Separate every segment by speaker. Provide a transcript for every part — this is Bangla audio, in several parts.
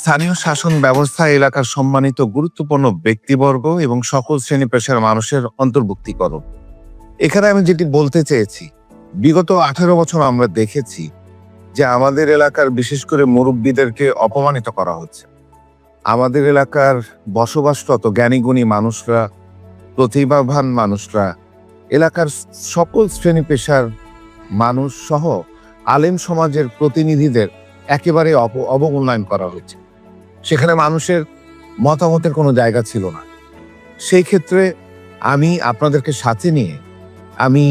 Speaker 1: স্থানীয় শাসন ব্যবস্থা এলাকার সম্মানিত গুরুত্বপূর্ণ ব্যক্তিবর্গ এবং সকল শ্রেণি পেশার মানুষের অন্তর্ভুক্তিকরণ এখানে আমি যেটি বলতে চেয়েছি, বিগত আঠেরো বছর আমরা দেখেছি যে আমাদের এলাকার বিশেষ করে মুরব্বীদেরকে অপমানিত করা হচ্ছে। আমাদের এলাকার বসবাসরত জ্ঞানীগুণী মানুষরা, প্রতিভাবান মানুষরা, এলাকার সকল শ্রেণি পেশার মানুষ সহ আলেম সমাজের প্রতিনিধিদের একেবারে অপ- অবমূল্যায়ন করা হয়েছে। সেখানে মানুষের মতামতের কোনো জায়গা ছিল না। সেই ক্ষেত্রে আমি আপনাদেরকে সাথে নিয়ে আমি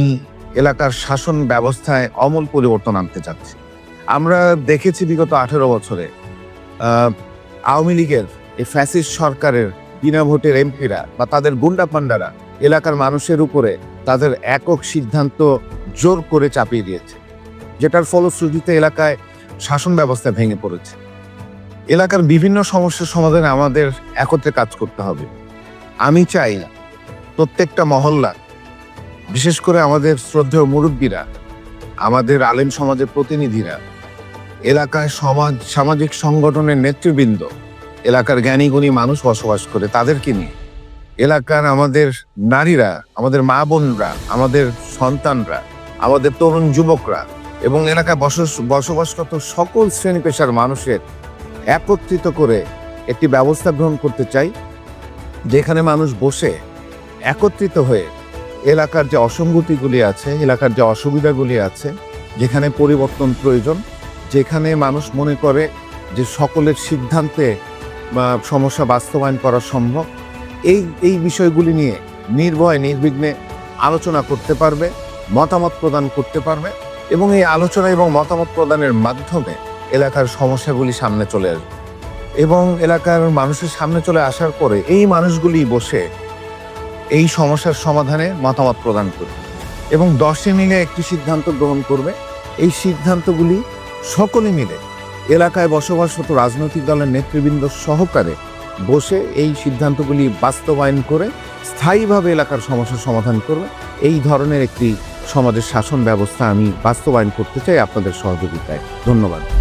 Speaker 1: এলাকার শাসন ব্যবস্থায় অমল পরিবর্তন আনতে চাচ্ছি। আমরা দেখেছি বিগত আঠেরো বছরে আওয়ামী লীগের এই ফ্যাসিস্ট সরকারের বিনা ভোটের এমপিরা বা তাদের গুন্ডা পান্ডারা এলাকার মানুষের উপরে তাদের একক সিদ্ধান্ত জোর করে চাপিয়ে দিয়েছে, যেটার ফলশ্রুতিতে এলাকায় শাসন ব্যবস্থা ভেঙে পড়েছে। এলাকার বিভিন্ন সমস্যার সমাধানে আমাদের একত্রে কাজ করতে হবে। আমি চাই প্রত্যেকটা মহল্লা, বিশেষ করে আমাদের শ্রদ্ধেয় মুরব্বীরা, আমাদের আলেম সমাজের প্রতিনিধিরা, এলাকায় সমাজ, সামাজিক সংগঠনের নেতৃবৃন্দ, এলাকার জ্ঞানীগুণী মানুষ বসবাস করে তাদেরকে নিয়ে। এলাকার আমাদের নারীরা, আমাদের মা বোনরা, আমাদের সন্তানরা, আমাদের তরুণ যুবকরা এবং এলাকায় বসবাস, বসবাসরত সকল শ্রেণি পেশার মানুষের একত্রিত করে একটি ব্যবস্থা গ্রহণ করতে চাই, যেখানে মানুষ বসে একত্রিত হয়ে এলাকার যে অসঙ্গতিগুলি আছে, এলাকার যে অসুবিধাগুলি আছে, যেখানে পরিবর্তন প্রয়োজন, যেখানে মানুষ মনে করে যে সকলের সিদ্ধান্তে সমস্যা বাস্তবায়ন করা সম্ভব, এই এই বিষয়গুলি নিয়ে নির্ভয়, নির্বিঘ্নে আলোচনা করতে পারবে, মতামত প্রদান করতে পারবে এবং এই আলোচনা এবং মতামত প্রদানের মাধ্যমে এলাকার সমস্যাগুলি সামনে চলে আসবে। এবং এলাকার মানুষের সামনে চলে আসার পরে এই মানুষগুলি বসে এই সমস্যার সমাধানে মতামত প্রদান করবে এবং দশে মিলে একটি সিদ্ধান্ত গ্রহণ করবে। এই সিদ্ধান্তগুলি সকলে মিলে এলাকায় বসবাসরত রাজনৈতিক দলের নেতৃবৃন্দ সহকারে বসে এই সিদ্ধান্তগুলি বাস্তবায়ন করে স্থায়ীভাবে এলাকার সমস্যার সমাধান করবে। এই ধরনের একটি সমাজের শাসন ব্যবস্থা আমি বাস্তবায়ন করতে চাই আপনাদের সহযোগিতায়। ধন্যবাদ।